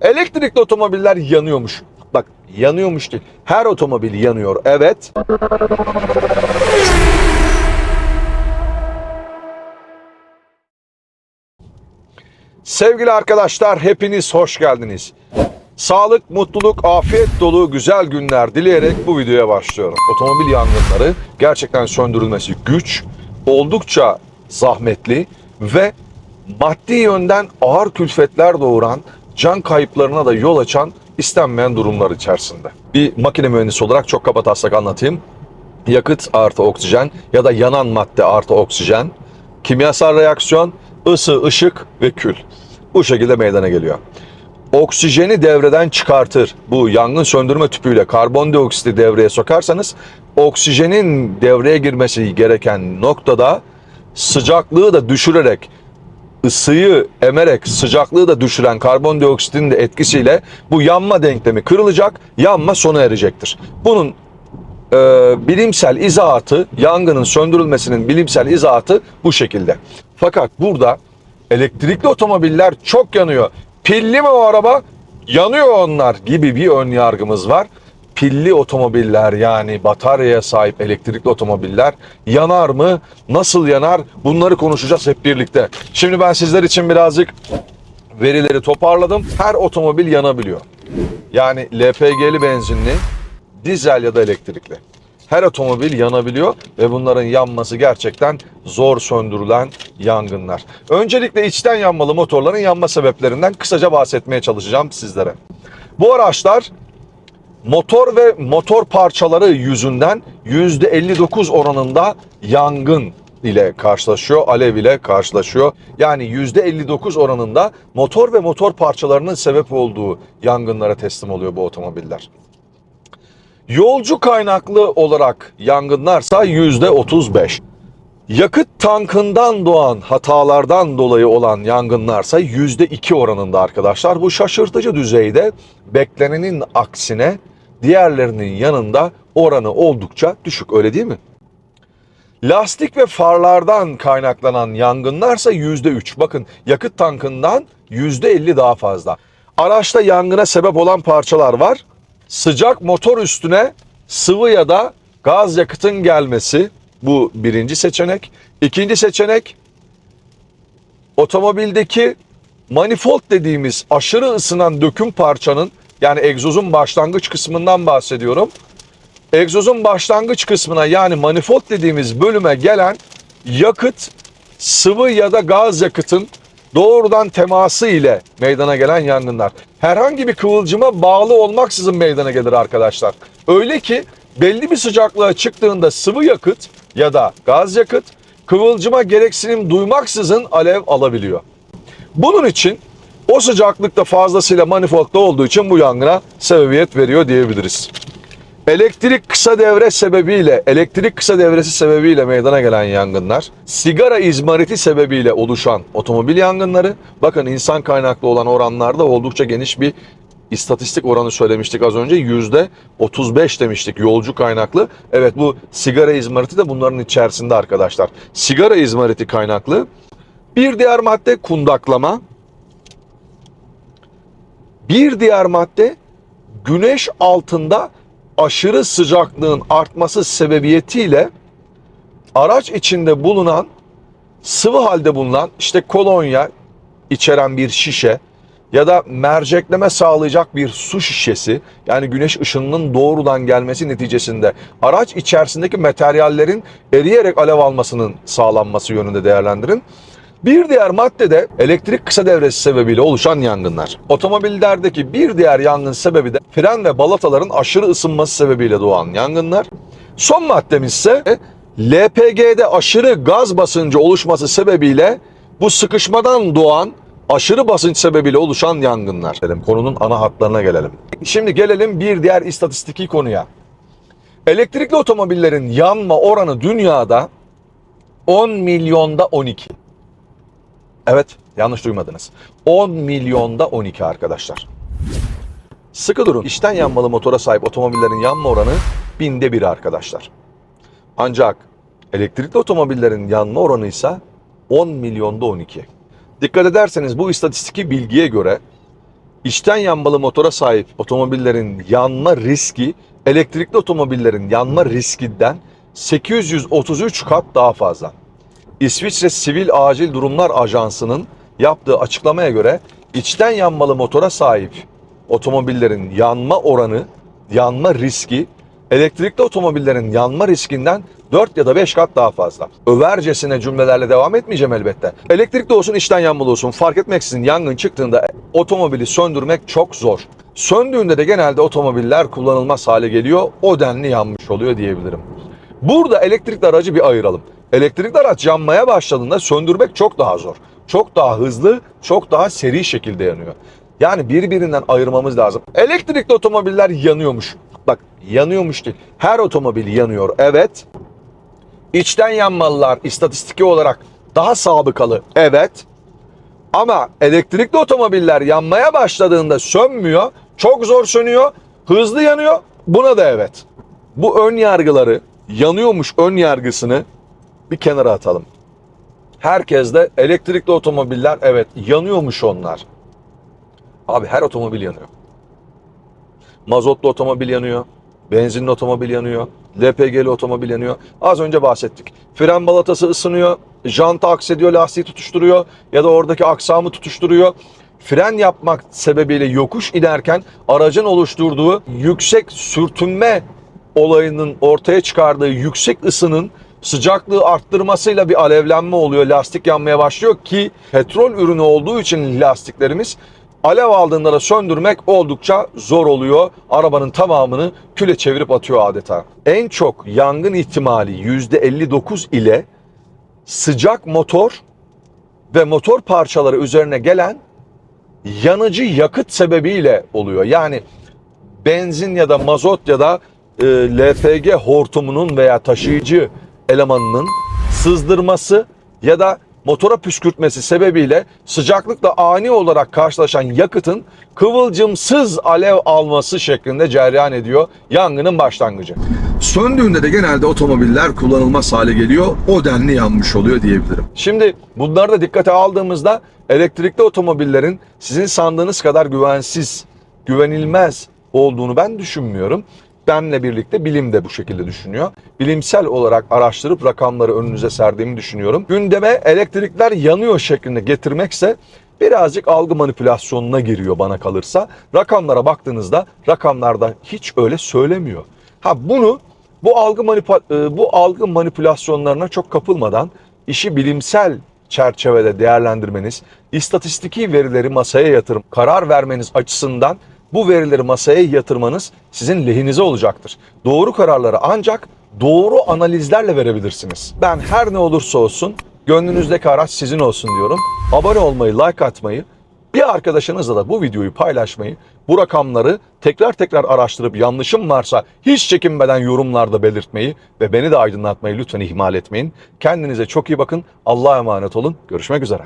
Elektrikli otomobiller yanıyormuş. Bak yanıyormuş değil. Her otomobil yanıyor. Evet. Sevgili arkadaşlar hepiniz hoş geldiniz. Sağlık, mutluluk, afiyet dolu güzel günler dileyerek bu videoya başlıyorum. Otomobil yangınları gerçekten söndürülmesi güç, oldukça zahmetli ve maddi yönden ağır külfetler doğuran, can kayıplarına da yol açan istenmeyen durumlar içerisinde. Bir makine mühendisi olarak çok kabataslak anlatayım. Yakıt artı oksijen ya da yanan madde artı oksijen, kimyasal reaksiyon, ısı, ışık ve kül. Bu şekilde meydana geliyor. Oksijeni devreden çıkartır. Bu yangın söndürme tüpüyle karbondioksiti devreye sokarsanız oksijenin devreye girmesi gereken noktada sıcaklığı da düşürerek ısıyı emerek sıcaklığı da düşüren karbondioksitin de etkisiyle bu yanma denklemi kırılacak, yanma sona erecektir. Bunun e, bilimsel izahatı, yangının söndürülmesinin bilimsel izahatı bu şekilde. Fakat burada elektrikli otomobiller çok yanıyor. Pilli mi o araba? Yanıyor onlar gibi bir ön yargımız var. Pilli otomobiller yani bataryaya sahip elektrikli otomobiller yanar mı? Nasıl yanar? Bunları konuşacağız hep birlikte. Şimdi ben sizler için birazcık verileri toparladım. Her otomobil yanabiliyor. Yani LPG'li benzinli, dizel ya da elektrikli. Her otomobil yanabiliyor ve bunların yanması gerçekten zor söndürülen yangınlar. Öncelikle içten yanmalı motorların yanma sebeplerinden kısaca bahsetmeye çalışacağım sizlere. Bu araçlar motor ve motor parçaları yüzünden %59 oranında yangın ile karşılaşıyor, alev ile karşılaşıyor. Yani %59 oranında motor ve motor parçalarının sebep olduğu yangınlara teslim oluyor bu otomobiller. Yolcu kaynaklı olarak yangınlarsa %35. Yakıt tankından doğan hatalardan dolayı olan yangınlarsa %2 oranında arkadaşlar. Bu şaşırtıcı düzeyde beklenenin aksine diğerlerinin yanında oranı oldukça düşük öyle değil mi? Lastik ve farlardan kaynaklanan yangınlarsa %3. Bakın yakıt tankından %50 daha fazla. Araçta yangına sebep olan parçalar var. Sıcak motor üstüne sıvı ya da gaz yakıtın gelmesi bu birinci seçenek. İkinci seçenek otomobildeki manifold dediğimiz aşırı ısınan döküm parçanın yani egzozun başlangıç kısmından bahsediyorum. Egzozun başlangıç kısmına yani manifold dediğimiz bölüme gelen yakıt sıvı ya da gaz yakıtın doğrudan teması ile meydana gelen yangınlar. Herhangi bir kıvılcıma bağlı olmaksızın meydana gelir arkadaşlar. Öyle ki belli bir sıcaklığa çıktığında sıvı yakıt ya da gaz yakıt kıvılcıma gereksinim duymaksızın alev alabiliyor. Bunun için o sıcaklıkta fazlasıyla manifoldda olduğu için bu yangına sebebiyet veriyor diyebiliriz. Elektrik kısa devre sebebiyle, elektrik kısa devresi sebebiyle meydana gelen yangınlar, sigara izmariti sebebiyle oluşan otomobil yangınları, bakın insan kaynaklı olan oranlarda oldukça geniş bir istatistik oranı söylemiştik az önce. Yüzde 35 demiştik yolcu kaynaklı. Evet bu sigara izmariti de bunların içerisinde arkadaşlar. Sigara izmariti kaynaklı. Bir diğer madde kundaklama. Bir diğer madde güneş altında aşırı sıcaklığın artması sebebiyetiyle araç içinde bulunan sıvı halde bulunan işte kolonya içeren bir şişe ya da mercekleme sağlayacak bir su şişesi yani güneş ışınının doğrudan gelmesi neticesinde araç içerisindeki materyallerin eriyerek alev almasının sağlanması yönünde değerlendirin. Bir diğer madde de elektrik kısa devresi sebebiyle oluşan yangınlar. Otomobillerdeki bir diğer yangın sebebi de fren ve balataların aşırı ısınması sebebiyle doğan yangınlar. Son maddemiz ise LPG'de aşırı gaz basıncı oluşması sebebiyle bu sıkışmadan doğan aşırı basınç sebebiyle oluşan yangınlar. Konunun ana hatlarına gelelim. Şimdi gelelim bir diğer istatistiki konuya. Elektrikli otomobillerin yanma oranı dünyada 10 milyonda 12. Evet, yanlış duymadınız. 10 milyonda 12 arkadaşlar. Sıkı durun. İçten yanmalı motora sahip otomobillerin yanma oranı binde bir arkadaşlar. Ancak elektrikli otomobillerin yanma oranı ise 10 milyonda 12. Dikkat ederseniz bu istatistiki bilgiye göre içten yanmalı motora sahip otomobillerin yanma riski elektrikli otomobillerin yanma riskinden 833 kat daha fazla. İsviçre Sivil Acil Durumlar Ajansı'nın yaptığı açıklamaya göre içten yanmalı motora sahip otomobillerin yanma oranı, yanma riski elektrikli otomobillerin yanma riskinden 4 ya da 5 kat daha fazla. Övercesine cümlelerle devam etmeyeceğim elbette. Elektrikli olsun, içten yanmalı olsun fark etmeksizin yangın çıktığında otomobili söndürmek çok zor. Söndüğünde de genelde otomobiller kullanılmaz hale geliyor. O denli yanmış oluyor diyebilirim. Burada elektrikli aracı bir ayıralım. Elektrikli araç yanmaya başladığında söndürmek çok daha zor. Çok daha hızlı, çok daha seri şekilde yanıyor. Yani birbirinden ayırmamız lazım. Elektrikli otomobiller yanıyormuş. Bak yanıyormuş değil. Her otomobil yanıyor evet. İçten yanmalılar istatistiki olarak daha sabıkalı evet. Ama elektrikli otomobiller yanmaya başladığında sönmüyor. Çok zor sönüyor. Hızlı yanıyor. Buna da evet. Bu ön yargıları yanıyormuş ön yargısını bir kenara atalım. Herkes de elektrikli otomobiller evet yanıyormuş onlar. Abi her otomobil yanıyor. Mazotlu otomobil yanıyor. Benzinli otomobil yanıyor. LPG'li otomobil yanıyor. Az önce bahsettik. Fren balatası ısınıyor. Janta aksediyor, lastiği tutuşturuyor. Ya da oradaki aksamı tutuşturuyor. Fren yapmak sebebiyle yokuş inerken aracın oluşturduğu yüksek sürtünme olayının ortaya çıkardığı yüksek ısının sıcaklığı arttırmasıyla bir alevlenme oluyor. Lastik yanmaya başlıyor ki petrol ürünü olduğu için lastiklerimiz alev aldığında da söndürmek oldukça zor oluyor. Arabanın tamamını küle çevirip atıyor adeta. En çok yangın ihtimali %59 ile sıcak motor ve motor parçaları üzerine gelen yanıcı yakıt sebebiyle oluyor. Yani benzin ya da mazot ya da e, LPG hortumunun veya taşıyıcı elemanının sızdırması ya da motora püskürtmesi sebebiyle sıcaklıkla ani olarak karşılaşan yakıtın kıvılcımsız alev alması şeklinde cereyan ediyor yangının başlangıcı. Söndüğünde de genelde otomobiller kullanılmaz hale geliyor. O denli yanmış oluyor diyebilirim. Şimdi bunları da dikkate aldığımızda elektrikli otomobillerin sizin sandığınız kadar güvensiz, güvenilmez olduğunu ben düşünmüyorum. Benle birlikte bilim de bu şekilde düşünüyor. Bilimsel olarak araştırıp rakamları önünüze serdiğimi düşünüyorum. Gündeme elektrikler yanıyor şeklinde getirmekse birazcık algı manipülasyonuna giriyor bana kalırsa. Rakamlara baktığınızda rakamlarda hiç öyle söylemiyor. Ha bunu bu algı manipa- e, bu algı manipülasyonlarına çok kapılmadan işi bilimsel çerçevede değerlendirmeniz, istatistiki verileri masaya yatırıp karar vermeniz açısından bu verileri masaya yatırmanız sizin lehinize olacaktır. Doğru kararları ancak doğru analizlerle verebilirsiniz. Ben her ne olursa olsun gönlünüzdeki araç sizin olsun diyorum. Abone olmayı, like atmayı, bir arkadaşınızla da bu videoyu paylaşmayı, bu rakamları tekrar tekrar araştırıp yanlışım varsa hiç çekinmeden yorumlarda belirtmeyi ve beni de aydınlatmayı lütfen ihmal etmeyin. Kendinize çok iyi bakın. Allah'a emanet olun. Görüşmek üzere.